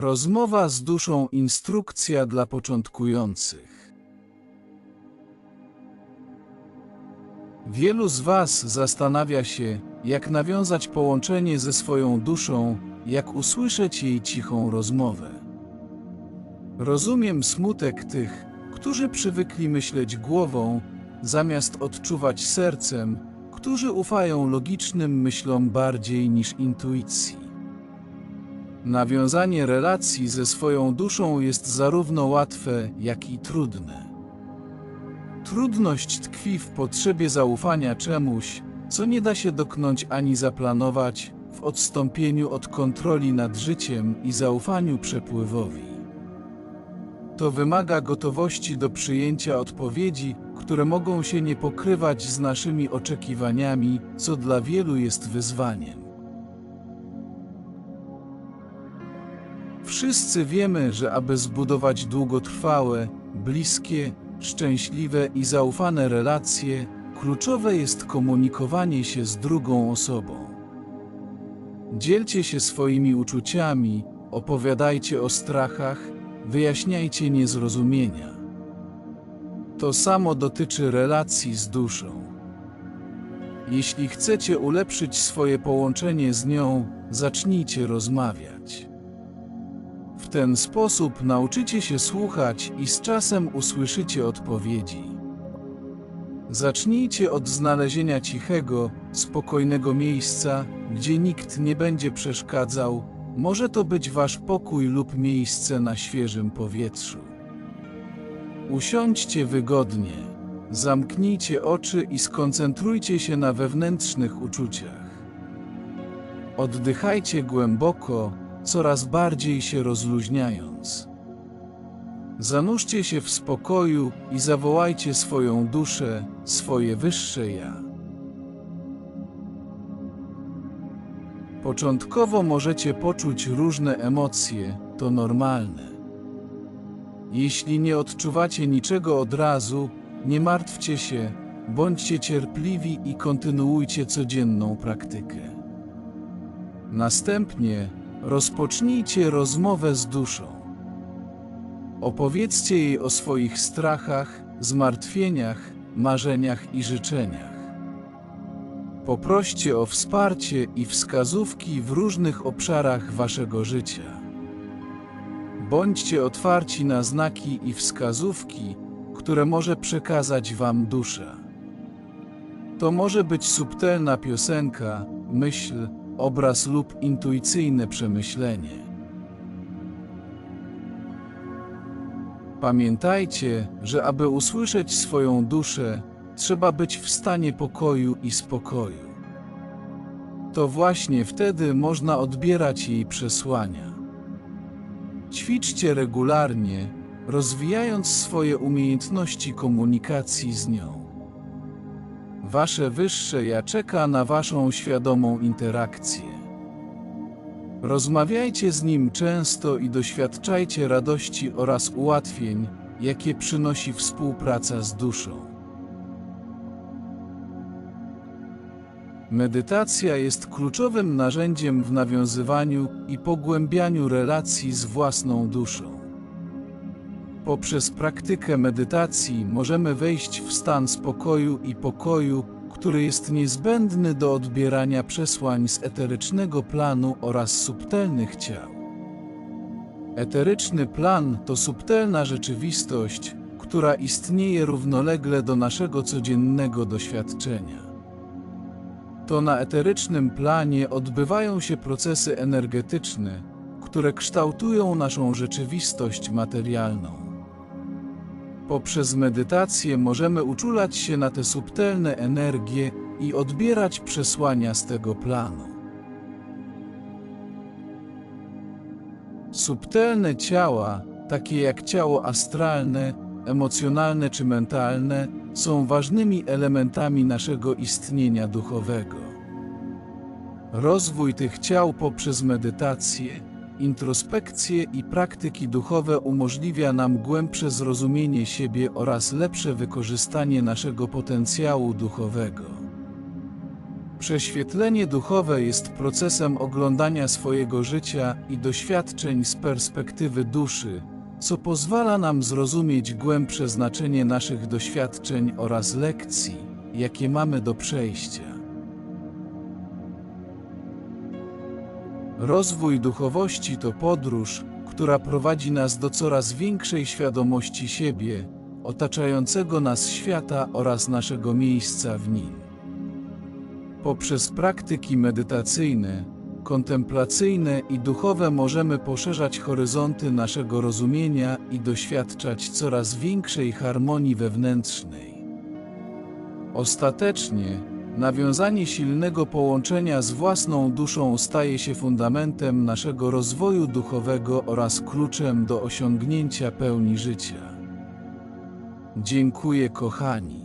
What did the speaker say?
Rozmowa z duszą instrukcja dla początkujących. Wielu z Was zastanawia się, jak nawiązać połączenie ze swoją duszą, jak usłyszeć jej cichą rozmowę. Rozumiem smutek tych, którzy przywykli myśleć głową, zamiast odczuwać sercem, którzy ufają logicznym myślom bardziej niż intuicji. Nawiązanie relacji ze swoją duszą jest zarówno łatwe, jak i trudne. Trudność tkwi w potrzebie zaufania czemuś, co nie da się doknąć ani zaplanować, w odstąpieniu od kontroli nad życiem i zaufaniu przepływowi. To wymaga gotowości do przyjęcia odpowiedzi, które mogą się nie pokrywać z naszymi oczekiwaniami, co dla wielu jest wyzwaniem. Wszyscy wiemy, że aby zbudować długotrwałe, bliskie, szczęśliwe i zaufane relacje, kluczowe jest komunikowanie się z drugą osobą. Dzielcie się swoimi uczuciami, opowiadajcie o strachach, wyjaśniajcie niezrozumienia. To samo dotyczy relacji z duszą. Jeśli chcecie ulepszyć swoje połączenie z nią, zacznijcie rozmawiać. Ten sposób nauczycie się słuchać i z czasem usłyszycie odpowiedzi. Zacznijcie od znalezienia cichego, spokojnego miejsca, gdzie nikt nie będzie przeszkadzał. Może to być wasz pokój lub miejsce na świeżym powietrzu. Usiądźcie wygodnie, zamknijcie oczy i skoncentrujcie się na wewnętrznych uczuciach. Oddychajcie głęboko, coraz bardziej się rozluźniając. Zanurzcie się w spokoju i zawołajcie swoją duszę, swoje wyższe ja. Początkowo możecie poczuć różne emocje, to normalne. Jeśli nie odczuwacie niczego od razu, nie martwcie się, bądźcie cierpliwi i kontynuujcie codzienną praktykę. Następnie rozpocznijcie rozmowę z duszą. Opowiedzcie jej o swoich strachach, zmartwieniach, marzeniach i życzeniach. Poproście o wsparcie i wskazówki w różnych obszarach waszego życia. Bądźcie otwarci na znaki i wskazówki, które może przekazać Wam dusza. To może być subtelna piosenka, myśl, obraz lub intuicyjne przemyślenie. Pamiętajcie, że aby usłyszeć swoją duszę, trzeba być w stanie pokoju i spokoju. To właśnie wtedy można odbierać jej przesłania. Ćwiczcie regularnie, rozwijając swoje umiejętności komunikacji z nią. Wasze wyższe ja czeka na Waszą świadomą interakcję. Rozmawiajcie z nim często i doświadczajcie radości oraz ułatwień, jakie przynosi współpraca z duszą. Medytacja jest kluczowym narzędziem w nawiązywaniu i pogłębianiu relacji z własną duszą. Poprzez praktykę medytacji możemy wejść w stan spokoju i pokoju, który jest niezbędny do odbierania przesłań z eterycznego planu oraz subtelnych ciał. Eteryczny plan to subtelna rzeczywistość, która istnieje równolegle do naszego codziennego doświadczenia. To na eterycznym planie odbywają się procesy energetyczne, które kształtują naszą rzeczywistość materialną. Poprzez medytację możemy uczulać się na te subtelne energie i odbierać przesłania z tego planu. Subtelne ciała, takie jak ciało astralne, emocjonalne czy mentalne, są ważnymi elementami naszego istnienia duchowego. Rozwój tych ciał poprzez medytację, introspekcję i praktyki duchowe umożliwia nam głębsze zrozumienie siebie oraz lepsze wykorzystanie naszego potencjału duchowego. Prześwietlenie duchowe jest procesem oglądania swojego życia i doświadczeń z perspektywy duszy, co pozwala nam zrozumieć głębsze znaczenie naszych doświadczeń oraz lekcji, jakie mamy do przejścia. Rozwój duchowości to podróż, która prowadzi nas do coraz większej świadomości siebie, otaczającego nas świata oraz naszego miejsca w nim. Poprzez praktyki medytacyjne, kontemplacyjne i duchowe możemy poszerzać horyzonty naszego rozumienia i doświadczać coraz większej harmonii wewnętrznej. Ostatecznie, nawiązanie silnego połączenia z własną duszą staje się fundamentem naszego rozwoju duchowego oraz kluczem do osiągnięcia pełni życia. Dziękuję, kochani.